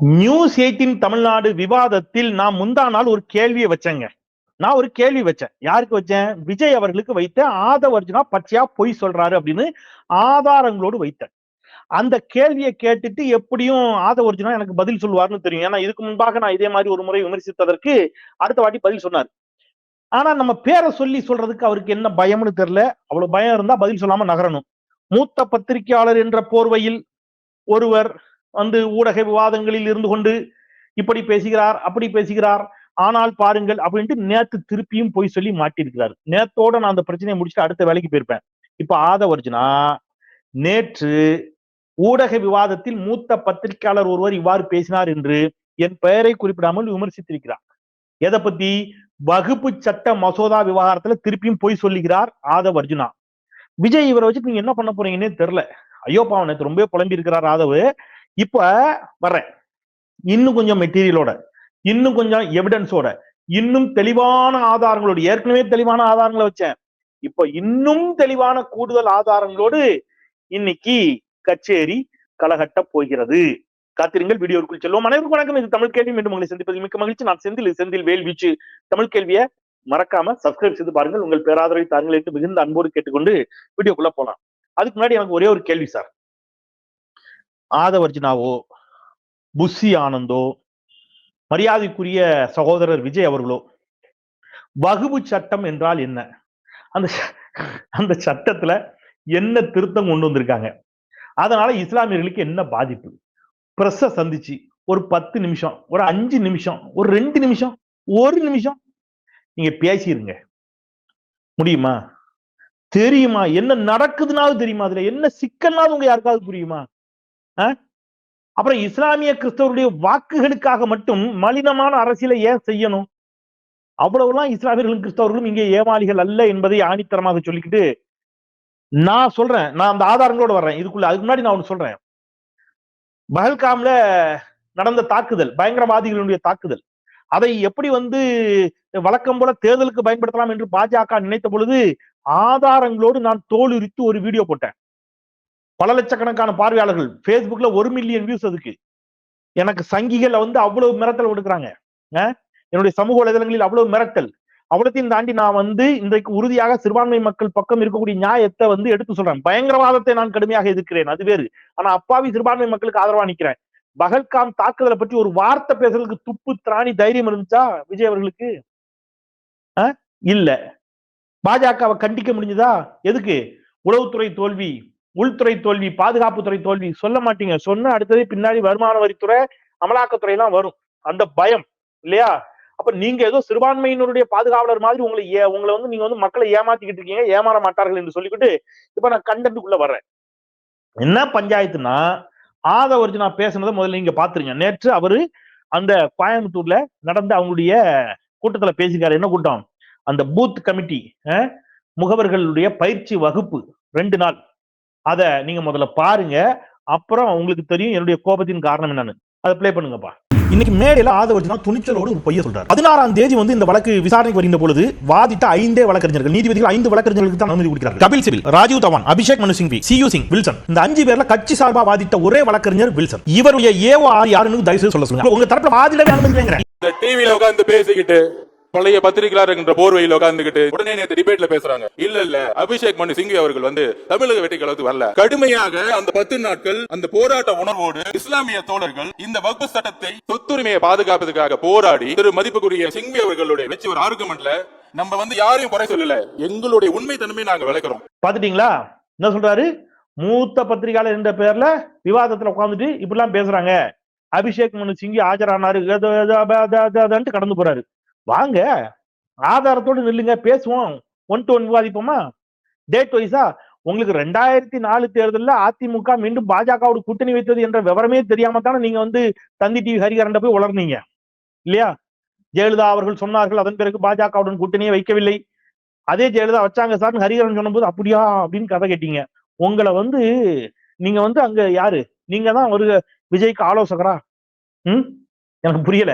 News eighteen Tamil Nadu விவாதத்தில் நான் முந்தா நாள் ஒரு கேள்வியை வச்சேங்க. நான் ஒரு கேள்வி வச்சேன். யாருக்கு வச்சேன்? விஜய் அவர்களுக்கு வைத்த ஆதவர்ஜுனா பச்சையா பொய் சொல்றாரு அப்படின்னு ஆதாரங்களோடு வைத்தேன். அந்த கேள்வியை கேட்டுட்டு எப்படியும் ஆதவர்ஜுனா எனக்கு பதில் சொல்லுவார்னு தெரியும். ஏன்னா இதுக்கு முன்பாக நான் இதே மாதிரி ஒரு முறை விமர்சித்ததற்கு அடுத்த வாட்டி பதில் சொன்னார். ஆனா நம்ம பேரை சொல்லி சொல்றதுக்கு அவருக்கு என்ன பயம்னு தெரியல. அவ்வளவு பயம் இருந்தா பதில் சொல்லாம நகரணும். மூத்த பத்திரிகையாளர் என்ற போர்வையில் ஒருவர் வந்து ஊடக விவாதங்களில் இருந்து கொண்டு இப்படி பேசுகிறார் அப்படி பேசுகிறார் ஆனால் பாருங்கள் அப்படின்ட்டு நேத்து திருப்பியும் போய் சொல்லி மாட்டியிருக்கிறார். நேத்தோட நான் அந்த பிரச்சனையை முடிச்சுட்டு அடுத்த வேலைக்கு போயிருப்பேன். இப்ப ஆதவர்ஜுனா நேற்று ஊடக விவாதத்தில் மூத்த பத்திரிகையாளர் ஒருவர் இவ்வாறு பேசினார் என்று என் பெயரை குறிப்பிடாமல் விமர்சித்திருக்கிறார். எதை பத்தி? வகுப்பு சட்ட மசோதா விவகாரத்துல திருப்பியும் போய் சொல்லுகிறார் ஆதவ் அர்ஜுனா விஜய் இவரை வச்சு நீங்க என்ன பண்ண போறீங்கன்னே தெரியல. ஐயோ பாவம் நேற்று ரொம்ப புலம்பி இருக்கிறார் ஆதவ். இப்ப வர்றேன். இன்னும் கொஞ்சம் மெட்டீரியலோட இன்னும் கொஞ்சம் எவிடன்ஸோட இன்னும் தெளிவான ஆதாரங்களோடு ஏற்கனவே தெளிவான ஆதாரங்களை வச்சேன். இப்ப இன்னும் தெளிவான கூடுதல் ஆதாரங்களோடு இன்னைக்கு கச்சேரி களகட்ட போகிறது. காத்திருங்கள் வீடியோக்குள் செல்வோம். அனைவருக்கும் வணக்கம். இது தமிழ் கேள்வி. மீண்டும் உங்களை சந்திப்பது மிக்க மகிழ்ச்சி. நான் செந்தில். செந்தில் வேல் வீச்சு. தமிழ் கேள்வியை மறக்காம சப்ஸ்கிரைப் செய்து பாருங்கள். உங்கள் பேராதரவை தாருங்கள் என்று மிகுந்த அன்போடு கேட்டுக்கொண்டு வீடியோக்குள்ள போலாம் அதுக்கு முன்னாடி எனக்கு ஒரே ஒரு கேள்வி சார் ஆதவர்ஜினாவோ புஷி ஆனந்தோ மரியாதைக்குரிய சகோதரர் விஜய் அவர்களோ வகுப்பு சட்டம் என்றால் என்ன? அந்த அந்த சட்டத்துல என்ன திருத்தம் கொண்டு வந்திருக்காங்க? அதனால இஸ்லாமியர்களுக்கு என்ன பாதிப்பு? பிரஸ்ஸ சந்திச்சு ஒரு பத்து நிமிஷம் ஒரு அஞ்சு நிமிஷம் ஒரு ரெண்டு நிமிஷம் ஒரு நிமிஷம் நீங்க பேசிடுங்க முடியுமா? தெரியுமா? என்ன நடக்குதுனாலும் தெரியுமா? அதுல என்ன சிக்கல்னாலும் உங்க யாருக்காவது புரியுமா? அப்புறம் இஸ்லாமிய கிறிஸ்தவருடைய வாக்குகளுக்காக மட்டும் மலினமான அரசியலை ஏன் செய்யணும்? அவ்வளவுலாம் இஸ்லாமியர்களும் கிறிஸ்தவர்களும் இங்கே ஏமாளிகள் அல்ல என்பதை ஆணித்தரமாக சொல்லிக்கிட்டு நான் சொல்றேன். நான் அந்த ஆதாரங்களோட வர்றேன். இதுக்குள்ள அதுக்கு முன்னாடி நான் ஒன்று சொல்றேன். பஹல்காம்ல நடந்த தாக்குதல் பயங்கரவாதிகளுடைய தாக்குதல். அதை எப்படி வந்து வழக்கம் போல தேர்தலுக்கு பயன்படுத்தலாம் என்று பாஜக நினைத்த பொழுது ஆதாரங்களோடு நான் தோலுரித்து ஒரு வீடியோ போட்டேன். பல லட்சக்கணக்கான பார்வையாளர்கள் ஃபேஸ்புக்கில் ஒரு மில்லியன் வியூஸ் அதுக்கு. எனக்கு சங்கிகள் வந்து அவ்வளவு மிரட்டல் கொடுக்குறாங்க என்னுடைய சமூக வலைதளங்களில் அவ்வளவு மிரட்டல். அவ்வளத்தையும் தாண்டி நான் வந்து இன்றைக்கு உறுதியாக சிறுபான்மை மக்கள் பக்கம் இருக்கக்கூடிய நியாயத்தை வந்து எடுத்து சொல்றேன். பயங்கரவாதத்தை நான் கடுமையாக எதிர்க்கிறேன். அது வேறு. ஆனா அப்பாவி சிறுபான்மை மக்களுக்கு ஆதரவா நிக்கிறேன். பகல்காம் தாக்குதலை பற்றி ஒரு வார்த்தை பேசுறதுக்கு துப்பு திராணி தைரியம் இருந்துச்சா விஜய் அவர்களுக்கு? இல்ல. பாஜகவை கண்டிக்க முடிஞ்சதா? எதுக்கு? உளவுத்துறை தோல்வி. உள்துறை தோல்வி பாதுகாப்புத்துறை தோல்வி சொல்ல மாட்டீங்க. சொன்ன அடுத்தது பின்னாடி வருமான வரித்துறை அமலாக்கத்துறை எல்லாம் வரும். அந்த பயம் இல்லையா? அப்ப நீங்க ஏதோ சிறுபான்மையினருடைய பாதுகாவலர் மாதிரி உங்களை ஏ உங்களை வந்து நீங்க வந்து மக்களை ஏமாத்திக்கிட்டு இருக்கீங்க ஏமாற மாட்டார்கள் என்று சொல்லிக்கிட்டு இப்ப நான் கண்டென்ட்டுக்குள்ள வர்றேன். என்ன பஞ்சாயத்துனா ஆதவர்ஜி நான் பேசுனதை முதல்ல நீங்க பாத்துருங்க. நேற்று அவரு அந்த கோயம்புத்தூர்ல நடந்த அவங்களுடைய கூட்டத்துல பேசிக்காரு என்ன கூட்டம்? அந்த பூத் கமிட்டி முகவர்களுடைய பயிற்சி வகுப்பு ரெண்டு நாள். அத நீங்க முதல்ல பாருங்க. அப்புறம் உங்களுக்கு தெரியும் என்னுடைய கோபத்தின் காரணம் என்னன்னு. அதை பிளே பண்ணுங்கப்பா. இன்னைக்கு மேடையில ஆதவர்ஜனா துணிச்சலோடு ஒரு பொய்ய சொல்றாரு. பதினாறாம் தேதி வந்து இந்த வழக்கு விசாரணைக்கு வருகின்ற பொழுது வாதிட்ட ஐந்தே வழக்கறிஞர்கள் நீதிபதிகள் ஐந்து வழக்கறிஞர்களுக்கு தான் அனுமதி கொடுக்கிறார் கபில் சிபில் ராஜீவ் தவான் அபிஷேக் மனு சிங்வி சியூ சிங் வில்சன். இந்த அஞ்சு பேர்ல கட்சி சார்பா வாதிட்ட ஒரே வழக்கறிஞர் வில்சன். இவருடைய ஏவோ ஆர் யாருன்னு தயவு செய்து சொல்ல சொல்லுங்க. உங்க தரப்புல வாதிடவே அனுமதிக்கிறேன் இந்த டிவில உட்கார்ந்து பேசிக்கிட்டு பழைய பத்திரிகையாளர் என்ற போர்வையில் உட்கார்ந்துகிட்டு உடனே நேற்று டிபேட்ல பேசுறாங்க. இல்ல இல்ல. அபிஷேக் மனு சிங்கி அவர்கள் வந்து தமிழக வெற்றி கழகத்துக்கு வரல. கடுமையாக அந்த பத்து நாட்கள் அந்த போராட்ட உணர்வோடு இஸ்லாமிய தோழர்கள் இந்த வகுப்பு சட்டத்தை சொத்துரிமையை பாதுகாப்பதற்காக போராடி திரு மதிப்புக்குரிய சிங்வி அவர்களுடைய வச்சு ஒரு ஆர்குமெண்ட்ல நம்ம வந்து யாரையும் குறை சொல்லல. எங்களுடைய உண்மை தன்மை நாங்க விளக்குறோம். பாத்துட்டீங்களா என்ன சொல்றாரு? மூத்த பத்திரிகையாளர் என்ற பேர்ல விவாதத்துல உட்காந்துட்டு இப்படிலாம் பேசுறாங்க. அபிஷேக் மனு சிங்கி ஆஜரானாரு. கடந்து போறாரு. வாங்க ஆதாரத்தோடு நில்லுங்க பேசுவோம். ஒன் டு ஒன் விவாதிப்போமா? டேட் வைஸா உங்களுக்கு ரெண்டாயிரத்தி நாலு தேர்தலில் அதிமுக மீண்டும் பாஜகவோட கூட்டணி வைத்தது என்ற விவரமே தெரியாம தானே நீங்க வந்து தந்தி டிவி ஹரிகரண்ட போய் உளர்னீங்க இல்லையா? ஜெயலலிதா அவர்கள் சொன்னார்கள் அதன் பிறகு பாஜகவுடன் கூட்டணியை வைக்கவில்லை. அதே ஜெயலலிதா வச்சாங்க சார்னு ஹரிகரன் சொன்னபோது அப்படியா? அப்படின்னு கதை கேட்டீங்க. உங்களை வந்து நீங்க வந்து அங்க யாரு? நீங்க தான் ஒரு விஜய்க்கு ஆலோசகரா? ம்? எனக்கு புரியல.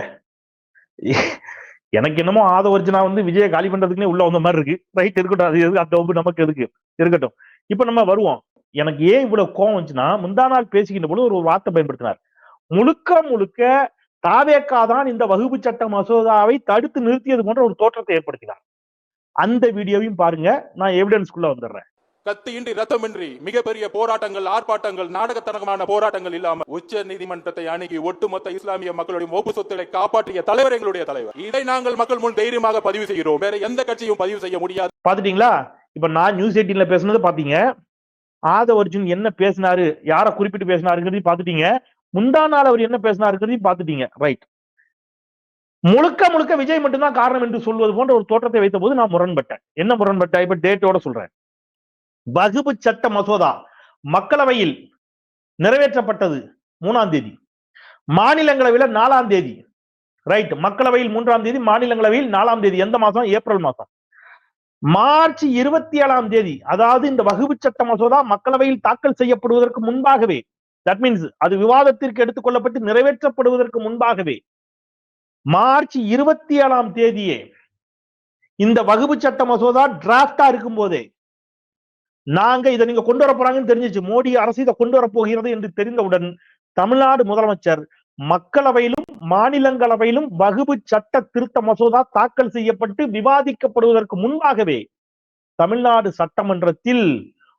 எனக்கு என்னமோ ஆதவர்ஜனா வந்து விஜய காலி பண்றதுக்குனே உள்ள வந்த மாதிரி இருக்கு. ரைட் இருக்கட்டும். அது எதுக்கு? அந்த வம்பு நமக்கு எதுக்கு? இருக்கட்டும். இப்ப நம்ம வருவோம். எனக்கு ஏன் இவ்வளவு கோவம் வந்துச்சுன்னா முந்தா நாள் பேசிக்கின்ற பொழுது ஒரு வார்த்தை பயன்படுத்தினார். முழுக்க முழுக்க தாவேக்கா தான் இந்த வகுப்பு சட்ட மசோதாவை தடுத்து நிறுத்தியது போன்ற ஒரு தோற்றத்தை ஏற்படுத்தினார். அந்த வீடியோவையும் பாருங்க. நான் எவிடன்ஸ்குள்ள வந்துடுறேன். கத்தியின்றி ரத்தமின்றி மிகப்பெரிய போராட்டங்கள் ஆர்ப்பாட்டங்கள் நாடகத்தனமான போராட்டங்கள் இல்லாம உச்ச நீதிமன்றத்தை அணுகி ஒட்டுமொத்த இஸ்லாமிய மக்களுடைய ஒப்பு சொத்துக்களை காப்பாற்றிய தலைவர் எங்களுடைய தலைவர். இதை நாங்கள் மக்கள் முன் தைரியமாக பதிவு செய்கிறோம். வேற எந்த கட்சியும் பதிவு செய்ய முடியாது. பாத்துட்டீங்களா இப்ப நான் நியூஸ் எயிட்டீன்ல பேசுனது பாத்தீங்க. ஆதவ அர்ஜுன் என்ன பேசினாரு யார குறிப்பிட்டு பேசினாருங்கிறதையும் பாத்துட்டீங்க முந்தா நாள் அவர் என்ன பேசினாருங்கிறதையும் பாத்துட்டீங்க ரைட் முழுக்க முழுக்க விஜய் மட்டும்தான் காரணம் என்று சொல்வது போன்ற ஒரு தோற்றத்தை வைத்த போது நான் முரண்பட்டேன். என்ன முரண்பட்டேன்? இப்ப டேட்டோட சொல்றேன். வகுப்பு சட்ட மசோதா மக்களவையில் நிறைவேற்றப்பட்டது மூணாம் தேதி. மாநிலங்களவையில நாலாம் தேதி. ரைட் மக்களவையில் மூன்றாம் தேதி மாநிலங்களவையில் நாலாம் தேதி. எந்த மாசம்? ஏப்ரல் மாசம். மார்ச் இருபத்தி ஏழாம் தேதி. அதாவது இந்த வகுப்பு சட்ட மசோதா மக்களவையில் தாக்கல் செய்யப்படுவதற்கு முன்பாகவே. தட் மீன்ஸ் அது விவாதத்திற்கு எடுத்துக்கொள்ளப்பட்டு நிறைவேற்றப்படுவதற்கு முன்பாகவே. மார்ச் இருபத்தி ஏழாம் தேதியே இந்த வகுப்பு சட்ட மசோதா டிராப்டா இருக்கும் போதே நாங்க இதை நீங்க கொண்டு வர போறாங்கன்னு தெரிஞ்சிச்சு. மோடி அரசு இதை கொண்டு வர போகிறது என்று தெரிந்தவுடன் தமிழ்நாடு முதலமைச்சர் மக்களவையிலும் மாநிலங்களவையிலும் வகுப்பு சட்ட திருத்த மசோதா தாக்கல் செய்யப்பட்டு விவாதிக்கப்படுவதற்கு முன்பாகவே தமிழ்நாடு சட்டமன்றத்தில்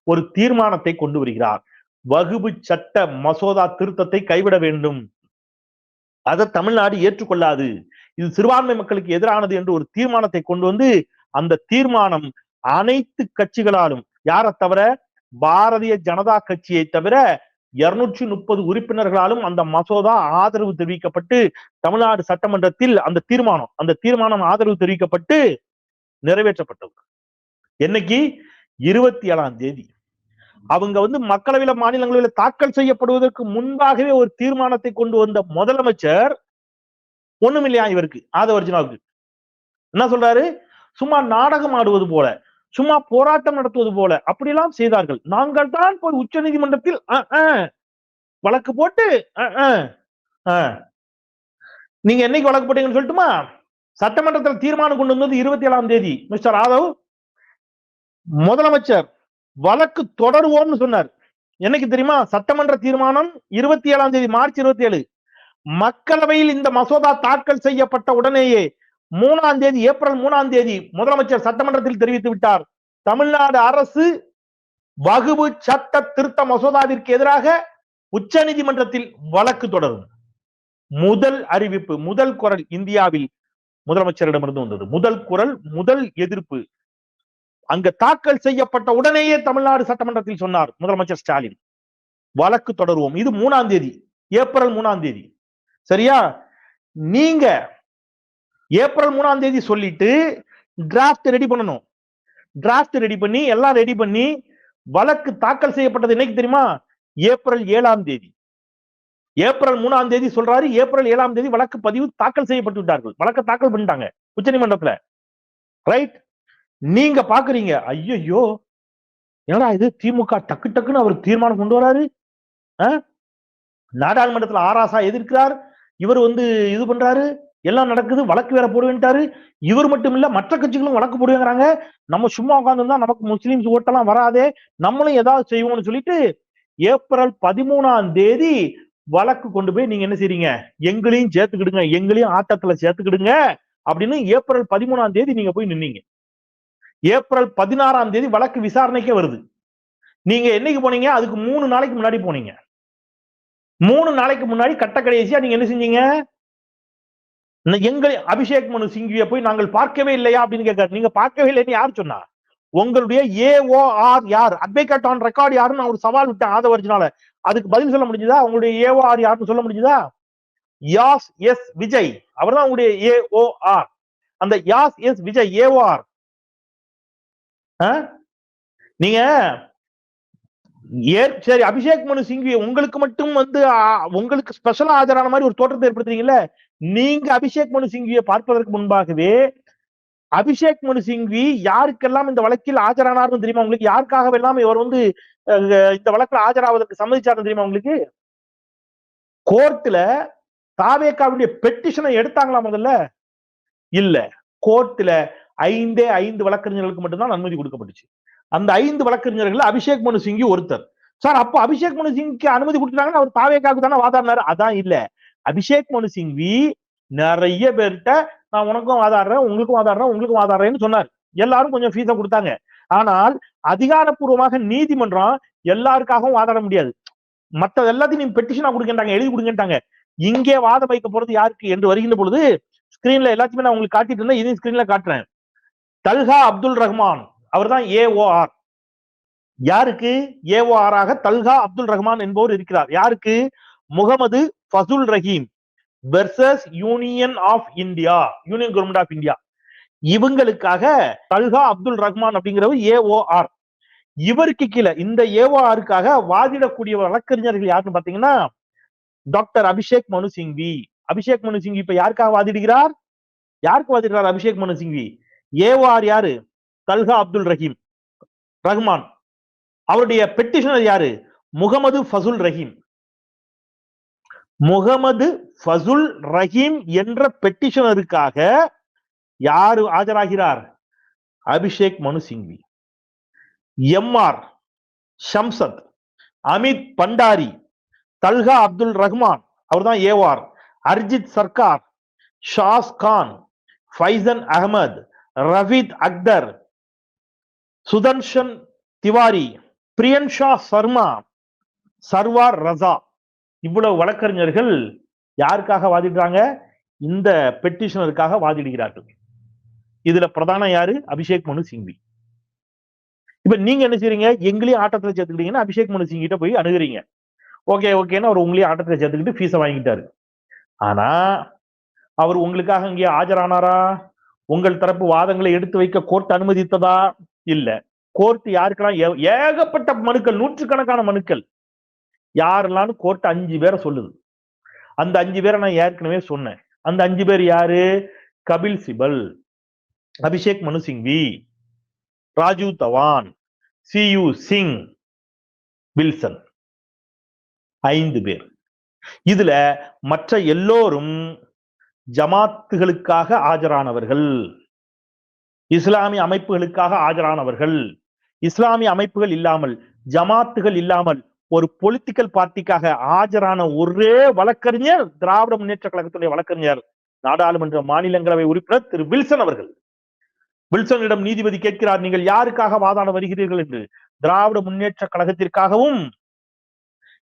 ஒரு தீர்மானத்தை கொண்டு வருகிறார். வகுப்பு சட்ட மசோதா திருத்தத்தை கைவிட வேண்டும். அதை தமிழ்நாடு ஏற்றுக்கொள்ளாது. இது சிறுபான்மை மக்களுக்கு எதிரானது என்று ஒரு தீர்மானத்தை கொண்டு வந்து அந்த தீர்மானம் அனைத்து கட்சிகளாலும் யாரை தவிர பாரதிய ஜனதா கட்சியை தவிர இருநூற்றி முப்பது உறுப்பினர்களாலும் அந்த மசோதா ஆதரவு தெரிவிக்கப்பட்டு தமிழ்நாடு சட்டமன்றத்தில் அந்த தீர்மானம் அந்த தீர்மானம் ஆதரவு தெரிவிக்கப்பட்டு நிறைவேற்றப்பட்டது. என்னைக்கு? இருபத்தி ஏழாம் தேதி. அவங்க வந்து மக்களவையில மாநிலங்களவையில தாக்கல் செய்யப்படுவதற்கு முன்பாகவே ஒரு தீர்மானத்தை கொண்டு வந்த முதலமைச்சர் ஒண்ணுமில்லையா இவருக்கு? ஆதவர்ஜினாவுக்கு என்ன சொல்றாரு? சும்மா நாடகம் ஆடுவது போல. சும்மா போராட்டம் நடத்துவது போல. அப்படியெல்லாம் செய்தார்கள். நாங்கள் தான் போய் உச்ச நீதிமன்றத்தில் வழக்கு போட்டு அஹ், நீங்க என்னைக்கு வழக்கு போட்டீங்கன்னு சொல்லட்டுமா? சட்டமன்றத்தில் தீர்மானம் கொண்டு வந்தது இருபத்தி ஏழாம் தேதி. மிஸ்டர் ஆதவ் முதலமைச்சர் வழக்கு தொடருவோம்னு சொன்னார். என்னைக்கு தெரியுமா? சட்டமன்ற தீர்மானம் இருபத்தி ஏழாம் தேதி மார்ச் இருபத்தி ஏழு மக்களவையில் இந்த மசோதா தாக்கல் செய்யப்பட்ட உடனேயே மூணாம் தேதி ஏப்ரல் மூணாம் தேதி முதலமைச்சர் சட்டமன்றத்தில் தெரிவித்து விட்டார். தமிழ்நாடு அரசு வகுப்பு சட்ட திருத்த மசோதாவிற்கு எதிராக உச்ச நீதிமன்றத்தில் வழக்கு தொடரும். முதல் அறிவிப்பு முதல் குரல் இந்தியாவில் முதலமைச்சரிடமிருந்து வந்தது. முதல் குரல் முதல் எதிர்ப்பு. அங்க தாக்கல் செய்யப்பட்ட உடனேயே தமிழ்நாடு சட்டமன்றத்தில் சொன்னார் முதலமைச்சர் ஸ்டாலின். வழக்கு தொடருவோம். இது மூணாம் தேதி ஏப்ரல் மூணாம் தேதி. சரியா? நீங்க ஏப்ரல் மூணாம் தேதி சொல்லிட்டு டிராஃப்ட் ரெடி பண்ணணும். டிராஃப்ட் ரெடி பண்ணி எல்லாம் ரெடி பண்ணி வழக்கு தாக்கல் செய்யப்பட்டது என்னைக்கு தெரியுமா? ஏப்ரல் ஏழாம் தேதி. ஏப்ரல் மூணாம் தேதி சொல்றாரு ஏப்ரல் ஏழாம் தேதி வழக்கு பதிவு தாக்கல் செய்யப்பட்டு விட்டார்கள். வழக்கு தாக்கல் பண்ணிட்டாங்க உச்சநீதிமன்றத்துல ரைட் நீங்க பாக்குறீங்க ஐயோ என்னடா இது? திமுக டக்கு டக்குன்னு அவர் தீர்மானம் கொண்டு வராரு. ஆ? நாடாளுமன்றத்துல ஆராசா எதிர்க்கிறார். இவர் வந்து இது பண்றாரு. எல்லாம் நடக்குது வழக்கு வேற போடுவேன்ட்டாரு. இவர் மட்டும் இல்ல மற்ற கட்சிகளும் வழக்கு போடுவேங்கிறாங்க. நம்ம சும்மா உட்காந்துருந்தா நமக்கு முஸ்லீம்ஸ் ஓட்டெல்லாம் வராதே. நம்மளும் ஏதாவது செய்வோம்னு சொல்லிட்டு ஏப்ரல் பதிமூணாம் தேதி வழக்கு கொண்டு போய் நீங்க என்ன செய்றீங்க? எங்களையும் சேர்த்துக்கிடுங்க எங்களையும் ஆட்டத்துல சேர்த்துக்கிடுங்க அப்படின்னு ஏப்ரல் பதிமூணாம் தேதி நீங்க போய் நின்னீங்க. ஏப்ரல் பதினாறாம் தேதி வழக்கு விசாரணைக்கே வருது. நீங்க என்னைக்கு போனீங்க? அதுக்கு மூணு நாளைக்கு முன்னாடி போனீங்க. மூணு நாளைக்கு முன்னாடி கட்ட கடைசியா நீங்க என்ன செஞ்சீங்க? எங்களை அபிஷேக் மனு சிங்கியை போய் நாங்கள் பார்க்கவே இல்லையா அப்படின்னு கேட்காரு நீங்க பார்க்கவே இல்லைன்னு யார் சொன்னா? உங்களுடைய ஏஓஆர் யார்? அட்வொகேட் ஆன் ரெக்கார்ட் யாருன்னு அவர் சவால் விட்டேன் ஆதவர்ஜினால அதுக்கு பதில் சொல்ல முடிஞ்சுதா? உங்களுடைய ஏஓஆர் யாருன்னு சொல்ல முடிஞ்சுதா? யாஸ் எஸ் விஜய். அவர் தான் உங்களுடைய ஏஓஆர் அந்த யாஸ் எஸ் விஜய் ஏஓஆர் நீங்க ஏ சரி அபிஷேக் மனு சிங்வி உங்களுக்கு மட்டும் வந்து உங்களுக்கு ஸ்பெஷலா ஆஜரான மாதிரி ஒரு தோற்றத்தை ஏற்படுத்துறீங்களே நீங்க அபிஷேக் மனு சிங்வியை பார்ப்பதற்கு முன்பாகவே அபிஷேக் மனு சிங்வி யாருக்கெல்லாம் இந்த வழக்கில் ஆஜரானார்னு தெரியுமா உங்களுக்கு? யாருக்காக எல்லாம் இவர் வந்து இந்த வழக்குல ஆஜராவதற்கு சம்மதிச்சாருன்னு தெரியுமா உங்களுக்கு? கோர்ட்ல தாவேக்காவுடைய பெட்டிஷனை எடுத்தாங்களா முதல்ல? இல்ல. கோர்ட்ல ஐந்தே ஐந்து வழக்கறிஞர்களுக்கு மட்டும்தான் அனுமதி கொடுக்கப்பட்டுச்சு. அந்த ஐந்து வழக்கறிஞர்கள் அபிஷேக் மனு சிங்கி ஒருத்தர். சார் அப்போ அபிஷேக் மனு சிங்க்கு அனுமதி கொடுத்துட்டாங்கன்னா அவர் தாவேக்காவுக்கு தானே வாதாடினாரு? அதான் இல்ல. அபிஷேக் மனு சிங்வி நிறைய பேர்கிட்ட நான் உனக்கும் வாதாடுறேன் உங்களுக்கும் வாதாடுறேன் உங்களுக்கும் வாதாடுறேன்னு சொன்னார். எல்லாரும் கொஞ்சம் ஃபீஸை கொடுத்தாங்க. ஆனால் அதிகாரப்பூர்வமாக நீதிமன்றம் எல்லாருக்காகவும் வாதாட முடியாது. மற்ற எல்லாத்தையும் நீங்க பெட்டிஷனா கொடுக்கின்றாங்க எழுதி கொடுக்கின்றாங்க இங்கே வாதம் வைக்க போறது யாருக்கு? என்று வருகின்ற பொழுது ஸ்கிரீன்ல எல்லாத்தையுமே நான் உங்களுக்கு காட்டிட்டு இருந்தேன். இதையும் ஸ்கிரீன்ல காட்டுறேன். தல்ஹா அப்துல் ரஹ்மான் அவர்தான் ஏஓஆர் யாருக்கு? ஏஓஆர் ஆக தல்ஹா அப்துல் ரஹ்மான் என்பவர் இருக்கிறார். யாருக்கு? Mohammed Fazul Rahim versus union of India union government of India இவங்களுக்காக தல்ஹா அப்துல் ரஹ்மான் அப்படிங்கிறவர் ஏஓஆர் இவருக்கு கீழே இந்த ஏஓஆருக்காக வாதிடக்கூடிய வழக்கறிஞர்கள் யாருன்னு பாத்தீங்கன்னா டாக்டர் அபிஷேக் மனு சிங்வி. அபிஷேக் மனு சிங்வி இப்ப யாருக்காக வாதிடுகிறார்? யாருக்கு வாதிடுறார் அபிஷேக் மனு சிங்வி? ஏஓஆர் யாரு? தல்ஹா அப்துல் ரஹீம். ரஹ்மான். அவருடைய பெட்டிஷனர் யாரு? முகமது ஃபசுல் ரஹீம். முகமது ஃபசுல் ரஹீம் என்ற பெட்டிஷனருக்காக யாரு ஆஜராகிறார்? அபிஷேக் மனு சிங்வி எம்ஆர் ஷம்சத் அமித் பண்டாரி தல்கா அப்துல் ரஹ்மான் அவர்தான் ஏவார் அர்ஜித் சர்க்கார் ஷாஸ் கான் ஃபைசன் அகமது ரஃபீத் அக்தர் சுதர்ஷன் திவாரி பிரியன்ஷா சர்மா சர்வார் ரசா. இவ்வளவு வழக்கறிஞர்கள் யாருக்காக வாதிடுறாங்க? இந்த பெட்டிஷனருக்காக வாதிடுகிறார்கள். இதுல பிரதான யாரு? அபிஷேக் மனு சிங்வி. இப்ப நீங்க என்ன செய்றீங்க? எங்களையும் ஆட்டத்துல சேர்த்துக்கிட்டீங்கன்னா அபிஷேக் மனு சிங் கிட்ட போய் அணுகுறீங்க. ஓகே ஓகேன்னு அவர் உங்களையும் ஆட்டத்துல சேர்த்துக்கிட்டு ஃபீஸை வாங்கிட்டாரு. ஆனா அவர் உங்களுக்காக இங்கே ஆஜரானாரா? உங்கள் தரப்பு வாதங்களை எடுத்து வைக்க கோர்ட் அனுமதித்ததா? இல்ல. கோர்ட் யாருக்கெல்லாம் ஏ- ஏகப்பட்ட மனுக்கள் நூற்றுக்கணக்கான மனுக்கள் யாரெல்லாம் கோர்ட் அஞ்சு பேரை சொல்லுது. அந்த அஞ்சு பேரை நான் ஏற்கனவே சொன்னேன். அந்த அஞ்சு பேர் யாரு? கபில் சிபல் அபிஷேக் மனு சிங்வி ராஜீவ் தவான் சியு சிங் வில்சன். ஐந்து பேர். இதுல மற்ற எல்லோரும் ஜமாத்துகளுக்காக ஆஜரானவர்கள் இஸ்லாமிய அமைப்புகளுக்காக ஆஜரானவர்கள். இஸ்லாமிய அமைப்புகள் இல்லாமல் ஜமாத்துகள் இல்லாமல் ஒரு பொலிட்டிக்கல் பார்ட்டிக்காக ஆஜரான ஒரே வழக்கறிஞர் திராவிட முன்னேற்ற கழகத்துடைய வழக்கறிஞர் நாடாளுமன்ற மாநிலங்களவை உறுப்பினர் திரு வில்சன் அவர்கள். வில்சனிடம் நீதிபதி கேட்கிறார் நீங்கள் யாருக்காக வாதாட வருகிறீர்கள்? என்று. திராவிட முன்னேற்ற கழகத்திற்காகவும்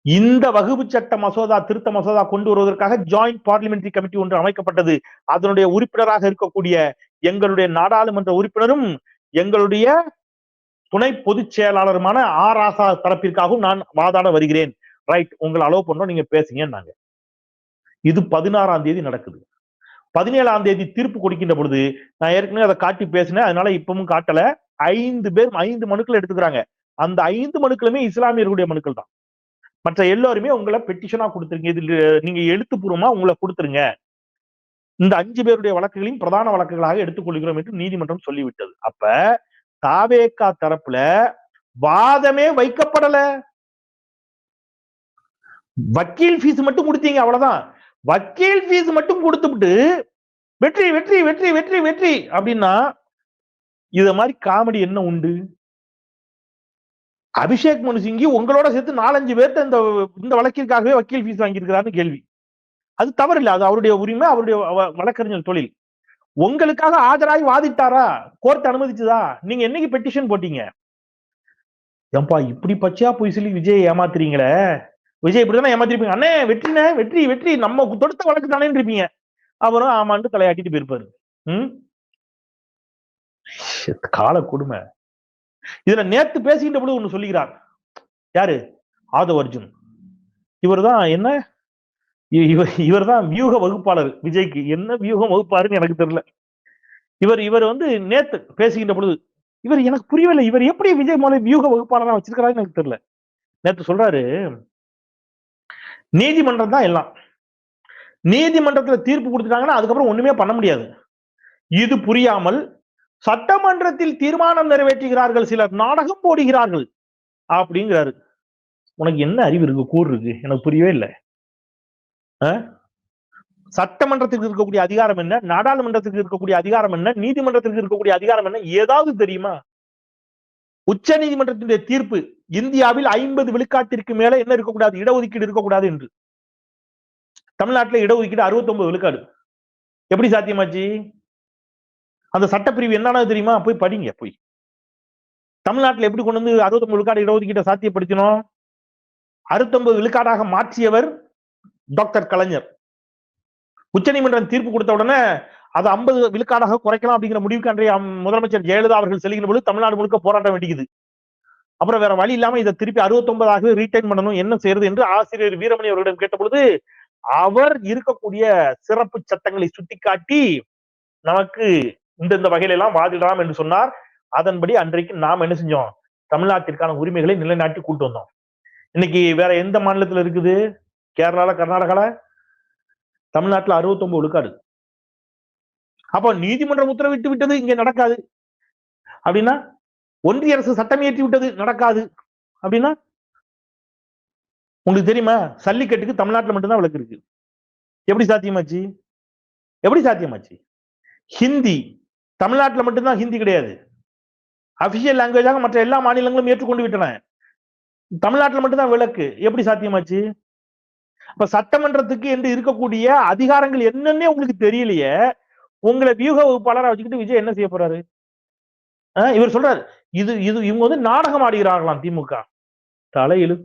இந்த வகுப்பு சட்ட மசோதா திருத்த மசோதா கொண்டு வருவதற்காக ஜாயிண்ட் பார்லிமெண்டரி கமிட்டி ஒன்று அமைக்கப்பட்டது. அதனுடைய உறுப்பினராக இருக்கக்கூடிய எங்களுடைய நாடாளுமன்ற உறுப்பினரும் எங்களுடைய துணை பொதுச் செயலாளருமான ஆர் ஆசா தரப்பிற்காகவும் நான் வாதாட வருகிறேன். ரைட் உங்களை அலோவ் பண்ணோம் நீங்க பேசுங்கன்னாங்க. இது பதினாறாம் தேதி நடக்குது. பதினேழாம் தேதி தீர்ப்பு கொடுக்கின்ற பொழுது நான் ஏற்கனவே அதை காட்டி பேசினேன் அதனால இப்பவும் காட்டல. ஐந்து பேர் ஐந்து மனுக்கள் எடுத்துக்கிறாங்க. அந்த ஐந்து மனுக்களுமே இஸ்லாமியர்களுடைய மனுக்கள் தான். மற்ற எல்லோருமே உங்களை பெட்டிஷனா கொடுத்துருங்க. இது நீங்க எழுத்துப்பூர்வமா உங்களை கொடுத்துருங்க. இந்த அஞ்சு பேருடைய வழக்குகளையும் பிரதான வழக்குகளாக எடுத்துக்கொள்கிறோம் என்று நீதிமன்றம் சொல்லிவிட்டது. அப்ப தாவேக்கா தரப்புல வாதமே வைக்கப்படல. வக்கீல் ஃபீஸ் மட்டும் கொடுத்தீங்க அவ்வளவுதான். வக்கீல் ஃபீஸ் மட்டும் கொடுத்துட்டு வெற்றி வெற்றி வெற்றி வெற்றி வெற்றி அப்படின்னா இத மாதிரி காமெடி என்ன உண்டு? அபிஷேக் மனு சிங்கி உங்களோட சேர்த்து நாலஞ்சு பேர்த்த இந்த இந்த வழக்கிற்காகவே வக்கீல் ஃபீஸ் வாங்கியிருக்கிறாருன்னு கேள்வி. அது தவறு இல்லை அது அவருடைய உரிமை அவருடைய வ- வழக்கறிஞர் தொழில். உங்களுக்காக ஆஜராகி வாதிட்டாரா? கோர்ட் அனுமதிச்சுதா? நீங்க என்னைக்கு பெட்டிஷன் போட்டீங்க? ஏம்பா இப்படி பச்சையா போய் சொல்லி விஜய் ஏமாத்துறீங்களே? விஜய் இப்படிதானே ஏமாத்திருப்பீங்க? அண்ணே வெற்றினே வெற்றி வெற்றி. நம்ம தொடுத்த வழக்கு தானே இருப்பீங்க அவரும் ஆமாண்டு தலையாட்டிட்டு போயிருப்பாரு. ம்? கால கொடுமை. இதுல நேத்து பேசிக்கிட்ட பொழுது ஒண்ணு சொல்லிக்கிறார். யாரு? ஆதவ் அர்ஜுன் இவர்தான் என்ன? இ- இவர் இவர்தான் வியூக வகுப்பாளர் விஜய்க்கு. என்ன வியூகம் வகுப்பாருன்னு எனக்கு தெரியல. இவர் இவர் வந்து நேத்து பேசுகின்ற பொழுது இவர் எனக்கு புரியவில்லை. இவர் எப்படி விஜய் மோலை வியூக வகுப்பாளரா வச்சிருக்கிறாருன்னு எனக்கு தெரியல. நேத்து சொல்றாரு நீதிமன்றம் தான் எல்லாம். நீதிமன்றத்துல தீர்ப்பு கொடுத்துட்டாங்கன்னா அதுக்கப்புறம் ஒண்ணுமே பண்ண முடியாது. இது புரியாமல் சட்டமன்றத்தில் தீர்மானம் நிறைவேற்றுகிறார்கள் சிலர் நாடகம் போடுகிறார்கள். அப்படிங்கிறாரு. உனக்கு என்ன அறிவு இருக்கு? கூறு இருக்கு. எனக்கு புரியவே இல்லை. சட்டமன்றத்திற்கு இருக்கக்கூடிய அதிகாரம் என்ன? நாடாளுமன்றத்திற்கு இருக்கக்கூடிய அதிகாரம் என்ன? நீதிமன்றத்திற்கு இருக்கக்கூடிய அதிகாரம் என்ன? ஏதாவது தெரியுமா? உச்ச நீதிமன்றத்தினுடைய தீர்ப்பு இந்தியாவில் ஐம்பது விழுக்காட்டிற்கு மேல என்ன இருக்கக்கூடாது? இடஒதுக்கீடு இருக்கக்கூடாது என்று. தமிழ்நாட்டுல இடஒதுக்கீடு 69 விழுக்காடு. எப்படி சாத்தியமாச்சு? அந்த சட்டப்பிரிவு என்னன்னு தெரியுமா? போய் படிங்க போய். தமிழ்நாட்டுல எப்படி கொண்டு வந்து 69 விழுக்காடு இடஒதுக்கீட்டை சாத்தியப்படுத்தினோம்? 69 விழுக்காடாக மாற்றியவர் டாக்டர் கலைஞர். உச்சநீதிமன்றம் தீர்ப்பு கொடுத்த உடனே அதை 50 விழுக்காடாக குறைக்கலாம் அப்படிங்கிற முடிவுக்கு அன்றைய முதலமைச்சர் ஜெயலலிதா அவர்கள் செல்கிற பொழுது தமிழ்நாடு முழுக்க போராட்டம் வெடிக்குது. அப்புறம் வேற வழி இல்லாம இதை திருப்பி 69 ஆகவே ரீடைன் பண்ணணும் என்ன செய்யறது என்று ஆசிரியர் வீரமணி அவர்களிடம் கேட்ட பொழுது அவர் இருக்கக்கூடிய சிறப்பு சட்டங்களை சுட்டிக்காட்டி நமக்கு இந்த இந்த வகையில எல்லாம் வாதிடலாம் என்று சொன்னார். அதன்படி அன்றைக்கு நாம் என்ன செஞ்சோம்? தமிழ்நாட்டிற்கான உரிமைகளை நிலைநாட்டி கூட்டு வந்தோம். இன்னைக்கு வேற எந்த மாநிலத்துல இருக்குது? கேரளால கர்நாடகால தமிழ்நாட்டுல 69 விழுக்காடு அப்போ நீதிமன்றம் உத்தரவிட்டு விட்டது இங்க நடக்காது. அப்படின்னா ஒன்றிய அரசு சட்டம் இயற்றி விட்டது நடக்காது. அப்படின்னா உங்களுக்கு தெரியுமா? சல்லிக்கட்டுக்கு தமிழ்நாட்டுல மட்டும்தான் விளக்கு இருக்கு. எப்படி சாத்தியமாச்சு? எப்படி சாத்தியமாச்சு? ஹிந்தி. தமிழ்நாட்டுல மட்டும்தான் ஹிந்தி கிடையாது. அபிஷியல் லாங்குவேஜாக மற்ற எல்லா மாநிலங்களும் ஏற்றுக்கொண்டு விட்டன. தமிழ்நாட்டுல மட்டும்தான் விளக்கு எப்படி சாத்தியமாச்சு? இப்ப சட்டமன்றத்துக்கு என்று இருக்கக்கூடிய அதிகாரங்கள் என்னன்னே உங்களுக்கு தெரியலையே உங்களை வியூக வகுப்பாளராக வச்சுக்கிட்டு விஜய் என்ன செய்ய போறாரு? ஆஹ் இவர் சொல்றாரு இது இது இவங்க வந்து நாடகம் ஆடுகிறார்களாம் திமுக. தலை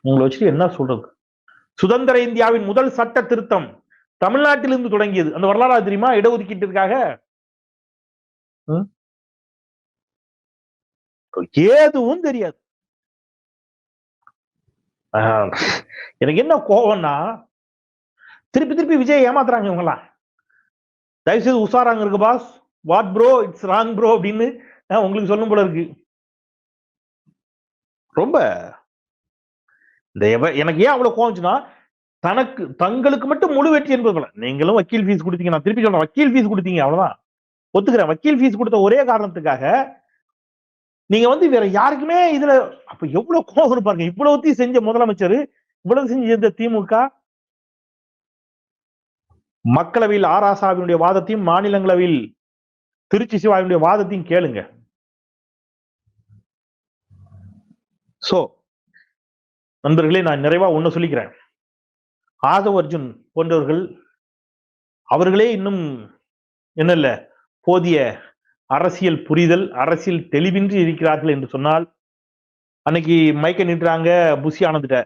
உங்களை வச்சுட்டு என்ன சொல்றது? சுதந்திர இந்தியாவின் முதல் சட்ட திருத்தம் தமிழ்நாட்டிலிருந்து தொடங்கியது. அந்த வரலாறு தெரியுமா? இடஒதுக்கீட்டிற்காக. ம்? ஏதுவும் தெரியாது. எனக்கு என்ன கோவம்னா திருப்பி திருப்பி விஜய் ஏமாத்துறாங்க இவங்கெல்லாம். தயவுசெய்து உஷாராங்க இருக்கு boss what bro it's wrong bro அப்படின்னு உங்களுக்கு சொல்லும் போல இருக்கு. ரொம்ப இந்த எனக்கு ஏன் அவ்வளவு கோவம்ச்சுன்னா தனக்கு தங்களுக்கு மட்டும் முழு வெற்றி என்பது போல. நீங்களும் வக்கீல் ஃபீஸ் கொடுத்தீங்க நான் திருப்பி சொல்றேன் வக்கீல் ஃபீஸ் கொடுத்தீங்க அவ்வளவுதான். ஒத்துக்கிறேன் வக்கீல் ஃபீஸ் கொடுத்த ஒரே காரணத்துக்காக நீங்க வந்து வேற யாருக்குமே இதுல அப்ப எவ்வளவு கோபம் இருப்பாங்க இவ்வளவுத்தையும் செஞ்ச முதலமைச்சர் இவ்வளவு செஞ்ச திமுக மக்களவையில் ஆராசாவினுடைய வாதத்தையும் மாநிலங்களவையில் திருச்சி சிவாவினுடைய வாதத்தையும் கேளுங்க. சோ நண்பர்களே நான் நிறைவா ஒண்ணு சொல்லிக்கிறேன். ஆதவ் அர்ஜுன் போன்றவர்கள் அவர்களே இன்னும் என்ன இல்லை போதிய அரசியல் புரிதல் அரசியல் தெளிவின்றி இருக்கிறார்கள் என்று சொன்னால் அன்னைக்கு மயக்க நின்றாங்க புஷி ஆனந்துட்ட.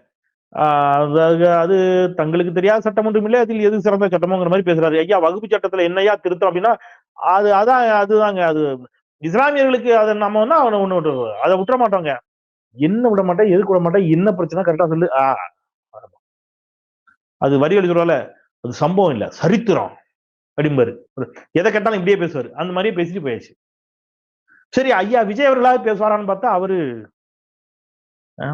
அது அது தங்களுக்கு தெரியாத சட்டம் ஒன்றும் இல்லை அதில் எது சிறந்த சட்டமோங்கிற மாதிரி பேசுறாரு. ஐயா வகுப்பு சட்டத்துல என்னையா திருத்தம் அப்படின்னா அது அதான் அதுதாங்க அது இஸ்லாமியர்களுக்கு அதை நம்ம வந்து அவனை ஒன்று அதை விட்டுற மாட்டோங்க. என்ன விட மாட்டேன் எதுக்கு விட மாட்டேன் என்ன பிரச்சனை கரெக்டா சொல்லு. ஆ, அது வரி எழுதுறோல அது சம்பவம் இல்லை சரித்திரம். அப்படிம்பாரு எதை கேட்டாலும் இப்படியே பேசுவார். அந்த மாதிரியே பேசிட்டு போயாச்சு. சரி ஐயா விஜய் அவர்களாவது பேசுவாரான்னு பார்த்தா அவரு ஆ.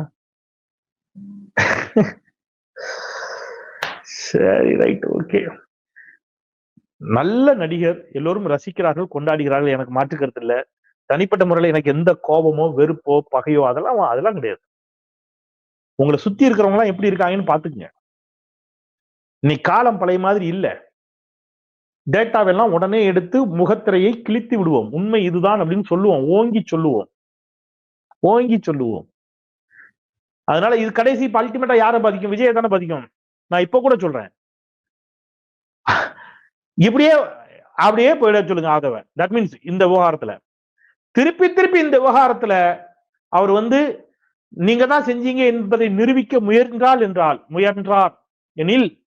சரி ரைட் ஓகே. நல்ல நடிகர். எல்லோரும் ரசிக்கிறார்கள் கொண்டாடுகிறார்கள். எனக்கு மாற்று கருத்து இல்ல. தனிப்பட்ட முறையில எனக்கு எந்த கோபமோ வெறுப்போ பகையோ அதெல்லாம் அதெல்லாம் கிடையாது. உங்களை சுத்தி இருக்கிறவங்க எல்லாம் எப்படி இருக்காங்கன்னு பாத்துக்கங்க இன்னைக்கு காலம் பழைய மாதிரி இல்லை. டேட்டாவெல்லாம் உடனே எடுத்து முகத்திரையை கிழித்து விடுவோம். உண்மை இதுதான் அப்படின்னு சொல்லுவோம். ஓங்கி சொல்லுவோம். ஓங்கி சொல்லுவோம். அதனால இது கடைசி அல்டிமேட்டா யாரை பாதிக்கும்? விஜய தானே பாதிக்கும். நான் இப்ப கூட சொல்றேன். இப்படியே அப்படியே போயிட சொல்லுங்க ஆதவ. தட் மீன்ஸ் இந்த விவகாரத்துல. திருப்பி திருப்பி இந்த விவகாரத்துல அவர் வந்து நீங்க தான் செஞ்சீங்க என்பதை நிரூபிக்க முயன்றால் என்றால் முயன்றார் எனில்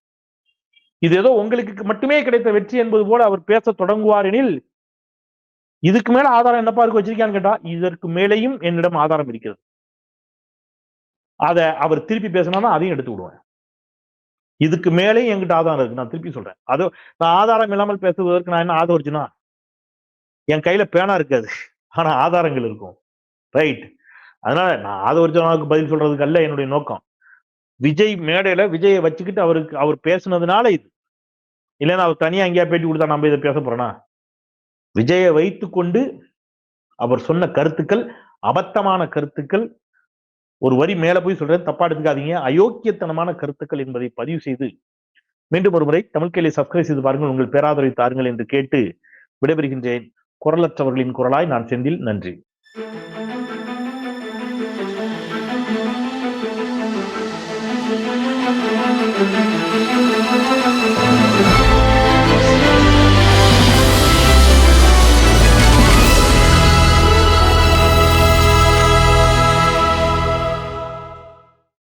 இது ஏதோ உங்களுக்கு மட்டுமே கிடைத்த வெற்றி என்பது போல அவர் பேச தொடங்குவார் எனில் இதுக்கு மேல ஆதாரம் என்னப்பா இருக்கு வச்சிருக்கான்னு கேட்டா இதற்கு மேலேயும் என்னிடம் ஆதாரம் இருக்கிறது. அத அவர் திருப்பி பேசினா அதையும் எடுத்து விடுவேன். இதுக்கு மேலேயும் என்கிட்ட ஆதாரம் இருக்கு நான் திருப்பி சொல்றேன். அது நான் ஆதாரம் இல்லாமல் பேசுவதற்கு நான் என்ன ஆதரிச்சுனா என் கையில பேனா இருக்காது ஆனா ஆதாரங்கள் இருக்கும். ரைட். அதனால நான் ஆதரிச்சவனுக்கு பதில் சொல்றதுக்கு அல்ல என்னுடைய நோக்கம். விஜய் மேடையில விஜயை வச்சுக்கிட்டு அவருக்கு அவர் பேசுனதுனால இது. இல்லைன்னா அவர் தனியா எங்கேயா பேட்டி கொடுத்தா நம்ம இதை பேச போறோம்னா? விஜயை வைத்துக்கொண்டு அவர் சொன்ன கருத்துக்கள் அபத்தமான கருத்துக்கள் ஒரு வரி மேல போய் சொல்றது தப்பா எடுத்துக்காதீங்க. அயோக்கியத்தனமான கருத்துக்கள் என்பதை பதிவு செய்து மீண்டும் ஒரு முறை தமிழ்கையிலே சப்ஸ்கிரைப் செய்து பாருங்கள். உங்கள் பேராதரவை தாருங்கள் என்று கேட்டு விடைபெறுகின்றேன். குரலற்றவர்களின் குரலாய் நான் செந்தில். நன்றி.